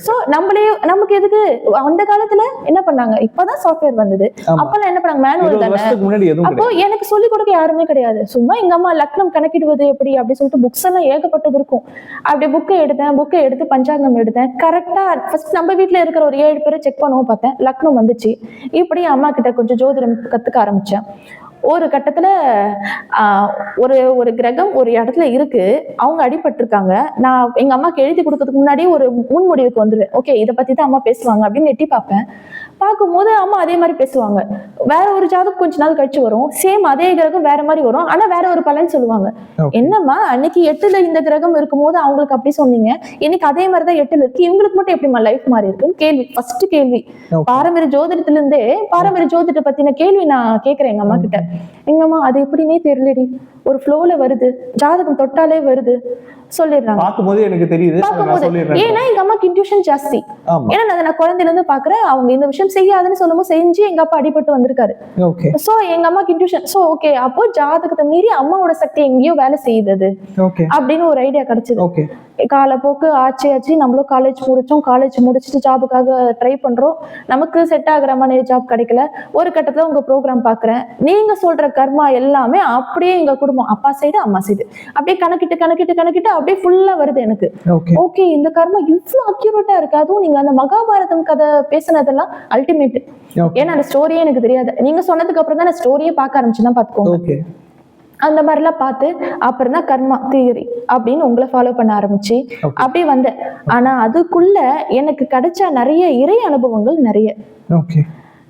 சோ நம்மளே நமக்கு எதுக்கு அந்த காலத்துல என்ன பண்ணாங்க? இப்பதான் சாஃப்ட்வேர் வந்தது. அப்பெல்லாம் என்ன பண்ணாங்க? மேனுவல் தானே. அப்போ எனக்கு சொல்லிக் கொடுக்க யாருமே கிடையாது. சும்மா எங்க அம்மா லக்னம் கணக்கிடுவது எப்படி அப்படி சொல்லிட்டு புக்ஸ் எல்லாம் ஏகப்பட்டது இருக்கும். அப்படி புக்கை எடுத்தேன் புக்கை எடுத்து பஞ்சாங்கம் எடுத்தேன். கரெக்டா ஃபர்ஸ்ட் நம்ம வீட்ல இருக்கிற ஒரு ஏழு பேரை செக் பண்ணவும் பார்த்தேன். லக்னம் வந்துச்சு. இப்படி அம்மா கிட்ட கொஞ்சம் ஜோதிடம் கத்துக்க ஆரம்பிச்சேன். ஒரு கட்டத்துல ஆஹ், ஒரு ஒரு கிரகம் ஒரு இடத்துல இருக்கு. அவங்க அடிபட்டிருக்காங்க. நான் எங்க அம்மாக்கு எழுதி கொடுக்கறதுக்கு முன்னாடி ஒரு முன்முடிவுக்கு வந்துருவேன். ஓகே இதை பத்தி தான் அம்மா பேசுவாங்க அப்படின்னு எட்டி பார்ப்பேன். பார்க்கும்போது அம்மா அதே மாதிரி பேசுவாங்க. வேற ஒரு ஜாதகம் கொஞ்ச நாள் கழிச்சு வரும். சேம் அதே கிரகம் வேற மாதிரி வரும். ஆனா வேற ஒரு பலன் சொல்லுவாங்க. என்னம்மா அன்னைக்கு எட்டுல இந்த கிரகம் இருக்கும்போது அவங்களுக்கு அப்படி சொன்னீங்க. இன்னைக்கு அதே மாதிரி தான் எட்டுல இருக்கு. இவங்களுக்கு மட்டும் எப்படிமா லைஃப் மாறி இருக்குன்னு கேள்வி. ஃபர்ஸ்ட் கேள்வி. பாரம்பரிய ஜோதிடத்துல இருந்தே பாரம்பரிய ஜோதிடத்தை பத்தின கேள்வி நான் கேக்குறேன் எங்க அம்மா கிட்ட. எங்க அம்மா அது எப்படின்னே தெரியலடி. ஒரு ஃப்ளோல வருது. ஜாதகம் தொட்டாலே வருது. சொல்லிடுறாங்க. பார்க்கும்போது எனக்கு தெரியுது. அதை ஏன்னா எங்க அம்மாக்கு இன்ட்யூஷன் ஜாஸ்தி. ஏன்னா நான் நான் குழந்தையில இருந்து பாக்குறேன். அவங்க இந்த விஷயம் செய்யாதுன்னு சொல்லும்போது செஞ்சு எங்க அப்பா அடிபட்டு வந்திருக்காரு. சோ எங்க அம்மாக்கு இன்ட்யூஷன் சோ ஓகே அப்போ ஜாதகத்தை மீறி அம்மாவோட சக்தி எங்கேயோ வேலை செய்யுது அப்படின்னு ஒரு ஐடியா கிடைச்சது. காலப்போக்கு ஆச்சு ஆச்சு நம்மளும் காலேஜ் முடிச்சோம் காலேஜ் முடிச்சுட்டு ஜாபுக்காக ட்ரை பண்றோம். நமக்கு செட் ஆகுற மாதிரி ஜாப் கிடைக்கல. ஒரு கட்டத்துல உங்க ப்ரோக்ராம் பாக்குறேன். நீங்க சொல்ற கர்மா எல்லாமே அப்படியே எங்க குடும்பம் அப்பா சைடு அம்மா சைடு அப்படியே கணக்கிட்டு கணக்கிட்டு கணக்கிட்டு அப்படியே ஃபுல்லா வருது எனக்கு. ஓகே ஓகே இந்த கர்மா இவ்வளவு அக்யூரேட்டா இருக்கு. அதுவும் நீங்க அந்த மகாபாரதம் கதை பேசுனதெல்லாம் அல்டிமேட் ஏன்னா அந்த ஸ்டோரியே எனக்கு தெரியாது. நீங்க சொன்னதுக்கு அப்புறம் தான் நான் ஸ்டோரியே பார்க்க ஆரம்பிச்சுன்னா பாத்துக்கோங்க அந்த மாதிரிலாம் பார்த்து அப்புறம் தான் கர்மா தியரி அப்படின்னு உங்களை ஃபாலோ பண்ண ஆரம்பிச்சு. அப்படியே வந்தேன். ஆனா அதுக்குள்ள எனக்கு கிடைச்ச நிறைய இறை அனுபவங்கள் நிறைய. ஓகே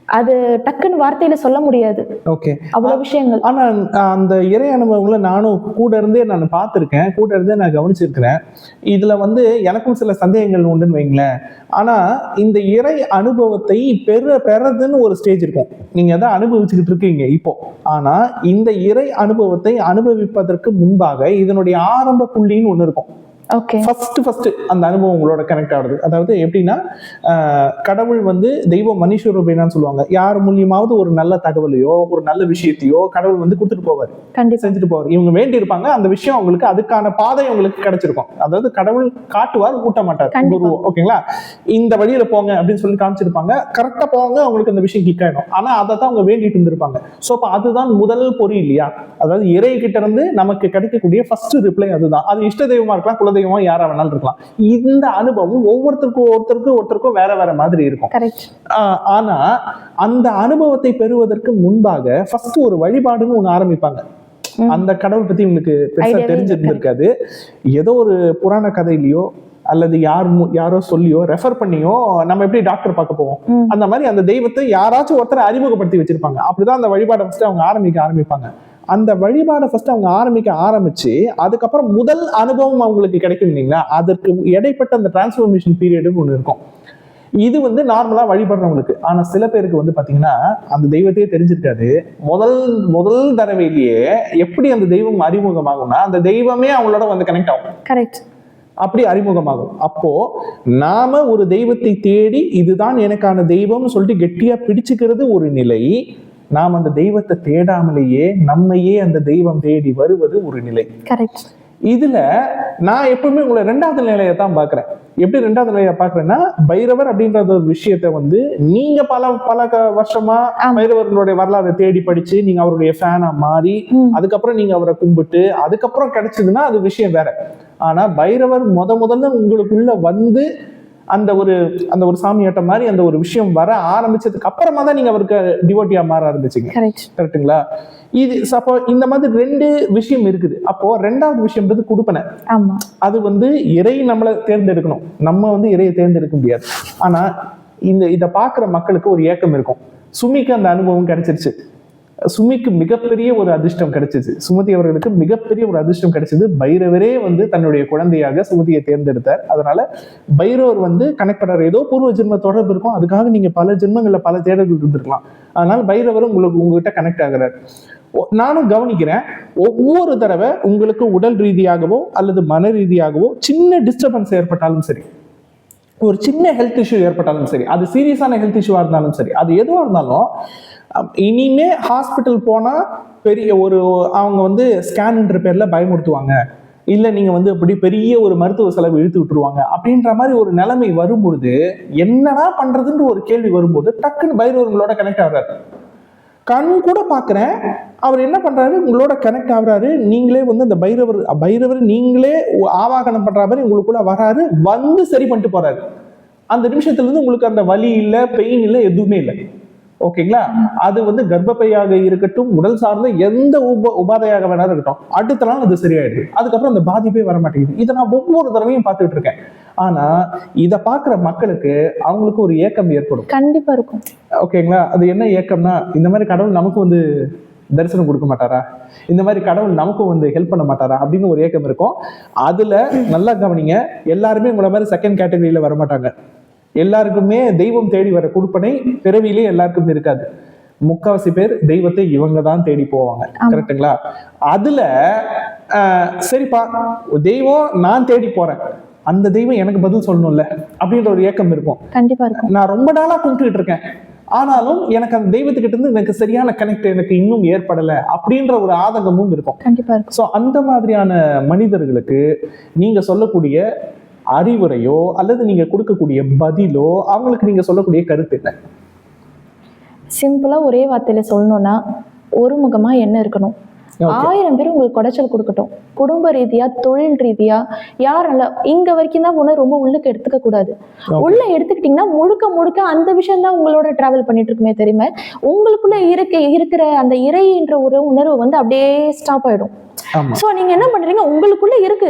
அது டக்குன்னு வார்த்தையில சொல்ல முடியாது. ஓகே. அவ்வளவு விஷயங்கள். ஆனா அந்த இறை அனுபவங்களை நானும் கூட இருந்தே நான் பார்த்துருக்கேன். கூட இருந்தே நான் கவனிச்சிருக்கிறேன். இதுல வந்து எனக்கும் சில சந்தேகங்கள் உண்டுன்னு வைங்களேன். ஆனா இந்த இறை அனுபவத்தை பெற பெறதுன்னு ஒரு ஸ்டேஜ் இருக்கும். நீங்க அதை அனுபவிச்சுக்கிட்டு இருக்கீங்க இப்போ. ஆனா இந்த இறை அனுபவத்தை அனுபவிப்பதற்கு முன்பாக இதனுடைய ஆரம்ப புள்ளின்னு ஒண்ணு இருக்கும். ஓகே ஃபர்ஸ்ட் ஃபர்ஸ்ட் அந்த அனுபவம் உங்களோட கனெக்ட் ஆகுது. அதாவது எப்படின்னா கடவுள் வந்து தெய்வம் மனுஷ ரூபேனான்னு சொல்லுவாங்க. யார் மூலியமாவது ஒரு நல்ல தகவலையோ ஒரு நல்ல விஷயத்தையோ கடவுள் வந்து கொடுத்துட்டு போவார். செஞ்சுட்டு போவார். இவங்க வேண்டி இருப்பாங்க அந்த விஷயம் அவங்களுக்கு அதுக்கான பாதை அவங்களுக்கு கிடைச்சிருக்கும். அதாவது கடவுள் காட்டுவார் ஊட்ட மாட்டார். குரு ஓகேங்களா? இந்த வழியில போங்க அப்படின்னு சொல்லி காமிச்சிருப்பாங்க. கரெக்டா போவாங்க அவங்களுக்கு அந்த விஷயம் கிளிக் ஆயிடும். ஆனா அதை தான் அவங்க வேண்டிட்டு இருந்திருப்பாங்க. சோ அப்ப அதுதான் முதல் பொறி இல்லையா? அதாவது இறை கிட்ட இருந்து நமக்கு கிடைக்கக்கூடிய ஃபர்ஸ்ட் ரிப்ளை அதுதான். அது இஷ்ட தெய்வமா இருக்கலாம் குலதெய்வமா யாரா வேணாலும் இருக்கலாம். இந்த அனுபவம் ஒவ்வொருத்தருக்கும் ஒருத்தருக்கும் ஒருத்தருக்கும் வேற வேற மாதிரி இருக்கும். ஆனா அந்த அனுபவத்தை பெறுவதற்கு முன்பாக ஃபர்ஸ்ட் ஒரு வழிபாடுன்னு ஒண்ணு ஆரம்பிப்பாங்க. அந்த கடவுள் பத்தி உங்களுக்கு பெருசா தெரிஞ்சிருந்திருக்காது ஏதோ ஒரு புராண கதையிலயோ அல்லது யார் யாரோ சொல்லியோ ரெஃபர் பண்ணியோ நம்ம எப்படி டாக்டர் பார்க்க போவோம். அந்த மாதிரி அந்த தெய்வத்தை யாராச்சும் ஒருத்தரை அறிமுகப்படுத்தி வச்சிருப்பாங்க. அப்படிதான் அந்த வழிபாடை ஃபர்ஸ்ட் அவங்க ஆரம்பிக்க ஆரம்பிப்பாங்க. அந்த வழிபாடை ஃபர்ஸ்ட் அவங்க ஆரம்பிக்க ஆரம்பிச்சு அதுக்கப்புறம் முதல் அனுபவம் அவங்களுக்கு கிடைக்கும் இல்லைங்களா? அதற்கு இடைப்பட்ட அந்த டிரான்ஸ்ஃபர்மேஷன் பீரியடுன்னு ஒன்று இருக்கும். இது வந்து நார்மலா வழிபடுறவங்களுக்கு. ஆனா சில பேருக்கு வந்து பாத்தீங்கன்னா அந்த தெய்வத்தையே தெரிஞ்சிருக்காது. முதல் முதல் தடவையிலேயே எப்படி அந்த தெய்வம் அறிமுகமாகும்னா அந்த தெய்வமே அவங்களோட வந்து கனெக்ட் ஆகும். கரெக்ட் அப்படி அறிமுகமாகும். அப்போ நாம ஒரு தெய்வத்தை தேடி இதுதான் எனக்கான தெய்வம்னு சொல்லிட்டு கெட்டியா பிடிச்சுக்கிறது ஒரு நிலை. நாம் அந்த தெய்வத்தை தேடாமலேயே நம்மையே அந்த தெய்வம் தேடி வருவது ஒரு நிலை கரெக்ட் இதுல நான் எப்பவுமே உங்களை ரெண்டாவது நிலையை தான் பாக்குறேன் எப்படி ரெண்டாவது நிலையை பாக்குறேன்னா பைரவர் அப்படின்ற ஒரு விஷயத்த வந்து நீங்க பல பல வருஷமா. பைரவர்களுடைய வரலாறை தேடி படிச்சு நீங்க அவருடைய ஃபேனா மாறி. அதுக்கப்புறம் நீங்க அவரை கும்பிட்டு அதுக்கப்புறம் கிடைச்சதுன்னா அது விஷயம் வேற ஆனா பைரவர் முத முதல்ல உங்களுக்குள்ள வந்து அந்த ஒரு அந்த ஒரு சாமியாட்டம் மாதிரி அந்த ஒரு விஷயம் வர ஆரம்பிச்சதுக்கு அப்புறமா தான் நீங்க அவருக்கு டிவோட்டியா மாற ஆரம்பிச்சீங்க. கரெக்ட் கரெக்ட்டுங்களா? இது அப்போ இந்த மாதிரி ரெண்டு விஷயம் இருக்குது. அப்போ ரெண்டாவது விஷயம்ன்றது குடுப்பனை. அது வந்து இறை நம்மளை தேர்ந்தெடுக்கணும். நம்ம வந்து இறையை தேர்ந்தெடுக்க முடியாது. ஆனா இந்த இதை பார்க்குற மக்களுக்கு ஒரு ஏக்கம் இருக்கும். சுமிக்கு அந்த அனுபவம் கிடைச்சிருச்சு. சுமிக்கு மிகப்பெரிய ஒரு அதிர்ஷ்டம் கிடைச்சிச்சு சுமதி அவர்களுக்கு மிகப்பெரிய ஒரு அதிர்ஷ்டம் கிடைச்சது. பைரவரே வந்து தன்னுடைய குழந்தையாக சுமதியை தேர்ந்தெடுத்தார். அதனால பைரவர் வந்து கனெக்ட் பண்ணார் ஏதோ பூர்வ ஜென்ம தொடர்பு இருக்கும். அதுக்காக நீங்க பல ஜென்மங்கள்ல பல தேடல்கள் இருந்திருக்கலாம். அதனால பைரவர் உங்களுக்கு உங்ககிட்ட கனெக்ட் ஆகிறார். நானும் கவனிக்கிறேன். ஒவ்வொரு தடவை உங்களுக்கு உடல் ரீதியாகவோ அல்லது மன ரீதியாகவோ சின்ன டிஸ்டர்பன்ஸ் ஏற்பட்டாலும் சரி ஒரு சின்ன ஹெல்த் இஷ்யூ ஏற்பட்டாலும் சரி அது சீரியஸான ஹெல்த் இஷ்யூவாக இருந்தாலும் சரி அது எதுவாக இருந்தாலும் இனிமே ஹாஸ்பிட்டல் போனால் பெரிய ஒரு அவங்க வந்து ஸ்கேனுன்ற பேரில் பயமுறுத்துவாங்க. இல்லை நீங்கள் வந்து அப்படி பெரிய ஒரு மருத்துவ செலவு இழுத்து விட்டுருவாங்க. அப்படின்ற மாதிரி ஒரு நிலைமை வரும்பொழுது என்னடா பண்ணுறதுன்ற ஒரு கேள்வி வரும்போது டக்குன்னு பைரவர்களோட கனெக்ட் ஆகிறாரு. கண் கூட பார்க்குறேன் அவர் என்ன பண்ணுறாரு உங்களோட கனெக்ட் ஆகுறாரு. நீங்களே வந்து அந்த பைரவர் பைரவர் நீங்களே ஆவாகனம் பண்ணுற மாதிரி உங்களுக்குள்ள வராரு. வந்து சரி பண்ணிட்டு போகிறாரு அந்த நிமிஷத்துலேருந்து உங்களுக்கு அந்த வலி இல்லை பெயின் இல்லை எதுவுமே இல்லை. ஓகேங்களா? அது வந்து கர்ப்பப்பையாக இருக்கட்டும் உடல் சார்ந்த எந்த உப உபாதையாக வேணாலும் இருக்கட்டும் அடுத்த நாள் அது சரியாயிடுது. அதுக்கப்புறம் அந்த பாதிப்பே வர மாட்டேங்குது இதை நான் ஒவ்வொரு தடவையும் பார்த்துட்டு இருக்கேன். ஆனா இதை பார்க்குற மக்களுக்கு அவங்களுக்கு ஒரு ஏக்கம் ஏற்படும். கண்டிப்பா இருக்கும். ஓகேங்களா? அது என்ன ஏக்கம்னா இந்த மாதிரி கடவுள் நமக்கு வந்து தரிசனம் கொடுக்க மாட்டாரா? இந்த மாதிரி கடவுள் நமக்கும் வந்து ஹெல்ப் பண்ண மாட்டாரா? அப்படின்னு ஒரு ஏக்கம் இருக்கும். அதுல நல்லா கவனிங்க எல்லாருமே உங்களை மாதிரி செகண்ட் கேட்டகரியில வர மாட்டாங்க எல்லாருக்குமே தெய்வம் தேடி வர கொடுப்பனை பிறவியிலே எல்லாருக்கும் இருக்காது. முக்காவாசி பேர் தெய்வத்தை இவங்க தான் தேடி போவாங்க. ஆமா. கரெக்ட்டுங்களா? அதுல சரிப்பா தெய்வம் நான் தேடி போறேன். அந்த தெய்வம் எனக்கு பதில் சொல்லணும்ல அப்படின்ற ஒரு ஏக்கம் இருக்கும். கண்டிப்பா இருக்கும். நான் ரொம்ப நாளா கும்பிட்டுட்டு இருக்கேன். ஆனாலும் எனக்கு அந்த தெய்வத்துக்கிட்ட இருந்து எனக்கு சரியான கனெக்ட் எனக்கு இன்னும் ஏற்படல அப்படின்ற ஒரு ஆதங்கமும் இருக்கும். கண்டிப்பா இருக்கும். ஸோ அந்த மாதிரியான மனிதர்களுக்கு நீங்க சொல்லக்கூடிய அறிவுரையோ அல்லது நீங்க கொடுக்கக்கூடிய பதிலோ அவங்களுக்கு நீங்க சொல்லக்கூடிய கருத்து என்ன? சிம்பிளா ஒரே வார்த்தையில சொல்லணும்னா ஒருமுகமா என்ன இருக்கணும். ஆயிரம் பேர் உங்களுக்கு குடைச்சல் கொடுக்கட்டும். குடும்ப ரீதியா தொழில் ரீதியா யாரால இங்க வரைக்கும் தான் போனா ரொம்ப உள்ளுக்கு எடுத்துக்க கூடாது. உள்ள எடுத்துக்கிட்டீங்கன்னா முழுக்க முழுக்க அந்த விஷயம் தான் உங்களோட டிராவல் பண்ணிட்டு இருக்குமே தெரியுமா உங்களுக்குள்ள இருக்க இருக்கிற அந்த இறை என்ற ஒரு உணர்வு வந்து அப்படியே ஸ்டாப் ஆயிடும். சோ நீங்க என்ன பண்றீங்க? உங்களுக்குள்ள இருக்கு.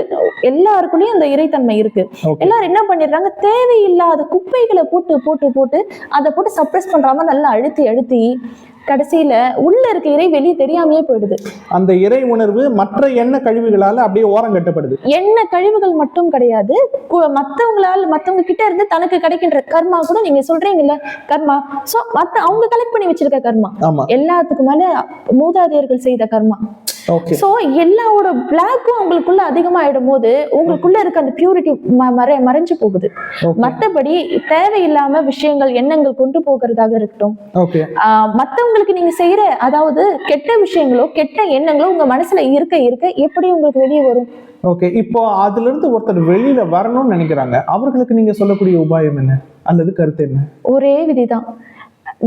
எல்லாருக்குள்ளயும் அந்த இறைத்தன்மை இருக்கு. எல்லாரும் என்ன பண்ணிடுறாங்க? தேவையில்லாத குப்பைகளை போட்டு போட்டு போட்டு அதை போட்டு சப்ரஸ் பண்றாம நல்லா அழுத்தி அழுத்தி கடைசியில உள்ள இருக்க இறை வெளியே தெரியாமையே போயிடுது. அந்த இறை உணர்வு மற்ற எண்ண கழிவுகளால அப்படியே ஓரம் கட்டப்படுது. என்ன கழிவுகள் மட்டும் கிடையாது. மத்தவங்களால மத்தவங்க கிட்ட இருந்து தனக்கு கிடைக்கின்ற கர்மா கூட நீங்க சொல்றீங்கல்ல கர்மா. சோ மத்த அவங்க கலெக்ட் பண்ணி வச்சிருக்க கர்மா. ஆமா. எல்லாத்துக்கும் மேல மூதாதையர்கள் செய்த கர்மா. சோ எல்லாவோட பிளாக்கும் உங்களுக்குள்ள அதிகமாயிடும் போது உங்களுக்குள்ள இருக்க அந்த பியூரிட்டி மறை மறைஞ்சு போகுது. மத்தபடி தேவையில்லாம விஷயங்கள் எண்ணங்கள் கொண்டு போகிறதாக இருக்கட்டும். மத்தவங்களுக்கு நீங்க செய்யற அதாவது கெட்ட விஷயங்களோ கெட்ட எண்ணங்களோ உங்க மனசுல இருக்க இருக்க எப்படி உங்களுக்கு வெளியே வரும்? ஓகே இப்போ அதுல இருந்து ஒருத்தர் வெளியில வரணும்னு நினைக்கிறாங்க. அவர்களுக்கு நீங்க சொல்லக்கூடிய உபாயம் என்ன? அல்லது கருத்து என்ன? ஒரே விதிதான்.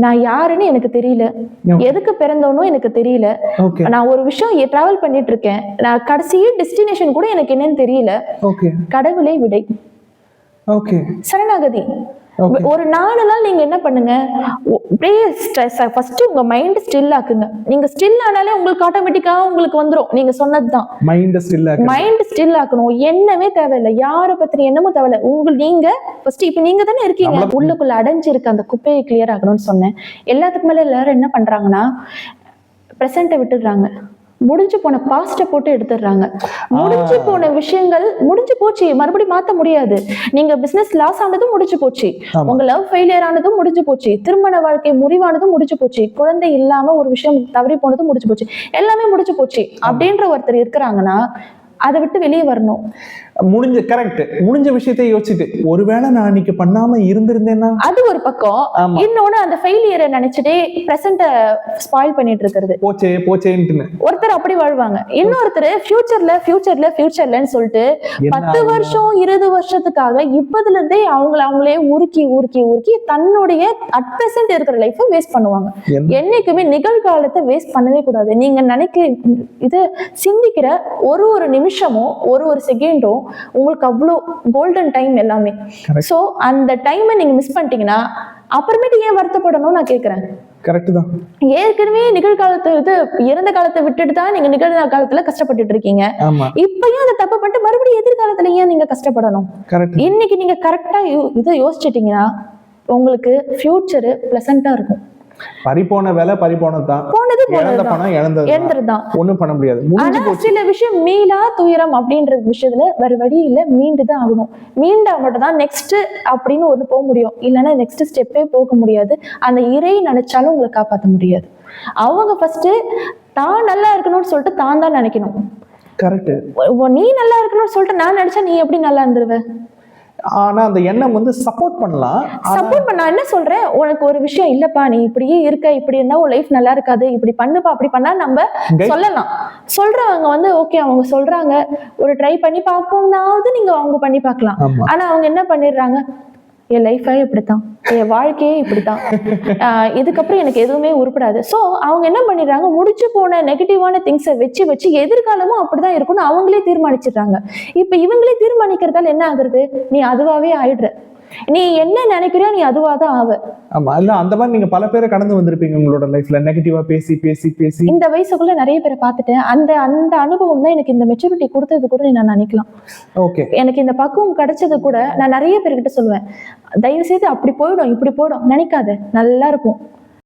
நான் யாருன்னு எனக்கு தெரியல. எதுக்கு பிறந்தோனும் எனக்கு தெரியல. நான் ஒரு விஷயம் டிராவல் பண்ணிட்டு இருக்கேன் நான் கடைசி டெஸ்டினேஷன் கூட எனக்கு என்னன்னு தெரியல. கடவுளே விடை. ஓகே சரணாகதி. ஒரு நாலு நாள் நீங்க என்ன பண்ணுங்க? அப்படியே ஸ்ட்ரெஸ் ஃபர்ஸ்ட் உங்க மைண்ட் ஸ்டில் ஆக்குங்க. நீங்க ஸ்டில் ஆனாலே உங்களுக்கு ஆட்டோமேட்டிக்கா உங்களுக்கு வந்துரும். நீங்க சொன்னதுதான். மைண்ட் ஸ்டில் மைண்ட் ஸ்டில் ஆக்கணும். என்னமே தேவையில்லை. யாரை பத்தி என்னமோ தேவையில்ல. உங்க நீங்க ஃபர்ஸ்ட் இப்ப நீங்க தானே இருக்கீங்க. உள்ளுக்குள்ள அடைஞ்சிருக்க அந்த குப்பையை கிளியர் ஆகணும்னு சொன்னேன். எல்லாத்துக்கு மேல எல்லாரும் என்ன பண்றாங்கன்னா பிரசன்ட்டை விட்டுடுறாங்க. முடிஞ்சு போன பாஸ்ட போட்டு எடுத்துடுறாங்க. முடிஞ்சு போன விஷயங்கள் முடிஞ்சு போச்சு. மறுபடியும் மாத்த முடியாது. நீங்க பிசினஸ் லாஸ் ஆனதும் முடிஞ்சு போச்சு. உங்க லவ் ஃபெயிலியர் ஆனதும் முடிஞ்சு போச்சு. திருமண வாழ்க்கை முறிவானதும் முடிஞ்சு போச்சு. குழந்தை இல்லாம ஒரு விஷயம் தவறி போனதும் முடிஞ்சு போச்சு. எல்லாமே முடிஞ்சு போச்சு. அப்படின்ற ஒருத்தர் இருக்கிறாங்கன்னா அதை விட்டு வெளியே வரணும். முடிஞ்ச கரெக்ட் முடிஞ்ச விஷயத்தை யோசிச்சுட்டு ஒருவேளை நான் அன்னைக்கு பண்ணாம இருந்திருந்தேன்னா? அது ஒரு பக்கம். இன்னொன்னு அந்த ஃபெயிலியரை நினைச்சிட்டே பிரசன்ட ஸ்பாயில் பண்ணிட்டு இருக்கிறது. போச்சே போச்சேன்ட்டுன்னு. ஒருத்தர் அப்படி வாழ்வாங்க. இன்னொருத்தர் ஃபியூச்சர்ல ஃபியூச்சர்ல ஃபியூச்சர்லன்னு சொல்லிட்டு பத்து? வருஷம் இருபது வருஷத்துக்காக இப்பதுல இருந்தே அவங்கள அவங்களே உருக்கி உருக்கி உருக்கி தன்னுடைய அட் பிரசன்ட் இருக்கிற லைஃபை வேஸ்ட் பண்ணுவாங்க. என்ன? என்னைக்குமே நிகழ்காலத்தை வேஸ்ட் பண்ணவே கூடாது. நீங்க நினைக்க இது சிந்திக்கிற ஒரு ஒரு நிமிஷமும் ஒரு ஒரு செகண்டும் உங்களுக்கு அவ்வளோ கோல்டன் டைம் எல்லாமே. சோ அந்த டைமை நீங்க மிஸ் பண்ணிட்டீங்கன்னா அப்புறமேட்டு ஏன் வருத்தப்படணும் நான் கேக்குறேன் கரெக்ட் தான். ஏற்கனவே நிகழ்காலத்தை இது இறந்த காலத்தை விட்டுட்டு தான் நீங்க நிகழ்காலத்துல கஷ்டப்பட்டுட்டு இருக்கீங்க. இப்பயும் அந்த தப்பை பண்ணிட்டு மறுபடியும் எதிர்காலத்துல ஏன் நீங்க கஷ்டப்படணும்? இன்னைக்கு நீங்க கரெக்டா இதை யோசிச்சிட்டீங்கன்னா உங்களுக்கு ஃபியூச்சர் பிளசண்டா இருக்கும். பறிபோன வேலை பறிபோனது தான் போனது இழந்த பணம் இழந்தது எழுந்துருதான் ஒண்ணும் பண்ண முடியாது. ஆனா சில விஷயம் மீளா துயரம் அப்படின்ற விஷயத்துல வேற வழி இல்ல. மீண்டு தான் ஆகணும். மீண்டா மட்டும் தான் நெக்ஸ்ட் அப்படின்னு ஒண்ணு போக முடியும். இல்லைன்னா நெக்ஸ்ட் ஸ்டெப்பே போக முடியாது. அந்த இறை நினைச்சாலும் உங்களை காப்பாற்ற முடியாது. அவங்க ஃபர்ஸ்ட் தான் நல்லா இருக்கணும்னு சொல்லிட்டு தான் தான் நினைக்கணும் கரெக்ட் நீ நல்லா இருக்கணும்னு சொல்லிட்டு நான் நினைச்சா நீ எப்படி நல்லா இருந்துருவ? ஆனா அந்த எண்ணம் வந்து சப்போர்ட் பண்ணலாம். சப்போர்ட் பண்ண என்ன சொல்றேன் உனக்கு ஒரு விஷயம் இல்லப்பா. நீ இப்படியே இருக்க. இப்படி இருந்தா உன் லைஃப் நல்லா இருக்காது. இப்படி பண்ணுப்பா. அப்படி பண்ணா நம்ம சொல்லலாம். சொல்றவங்க வந்து ஓகே அவங்க சொல்றாங்க. ஒரு ட்ரை பண்ணி பார்ப்போம்னாவது நீங்க அவங்க பண்ணி பார்க்கலாம். ஆனா அவங்க என்ன பண்ணிடுறாங்க? என் லைஃபே இப்படித்தான். என் வாழ்க்கையே இப்படித்தான். ஆஹ் இதுக்கப்புறம் எனக்கு எதுவுமே உருப்படாது. ஸோ அவங்க என்ன பண்ணிடுறாங்க? முடிச்சு போன நெகட்டிவான திங்ஸை வச்சு வச்சு எதிர்காலமும் அப்படிதான் இருக்கும்னு அவங்களே தீர்மானிச்சிடுறாங்க. இப்ப இவங்களே தீர்மானிக்கிறதால என்ன ஆகுறது? நீ அதுவாவே ஆயிடுற. நீ என்ன நினைக்கிறியோ நீ அதுவா தான் ஆவ. ஆமா இல்ல அந்த மாதிரி நீங்க பல பேரை கடந்து வந்திருப்பீங்க உங்களோட லைஃப்ல நெகட்டிவா பேசி பேசி பேசி. இந்த வயசுக்குள்ள நிறைய பேரை பார்த்துட்டேன். அந்த அந்த அனுபவம் தான் எனக்கு இந்த மெச்சூரிட்டி கொடுத்தது கூட நான் நினைக்கலாம். ஓகே எனக்கு இந்த பக்குவம் கிடைச்சது கூட நான் நிறைய பேர்கிட்ட சொல்லுவேன். தயவு செய்து அப்படி போயிடும் இப்படி போயிடும். நினைக்காத நல்லா இருக்கும்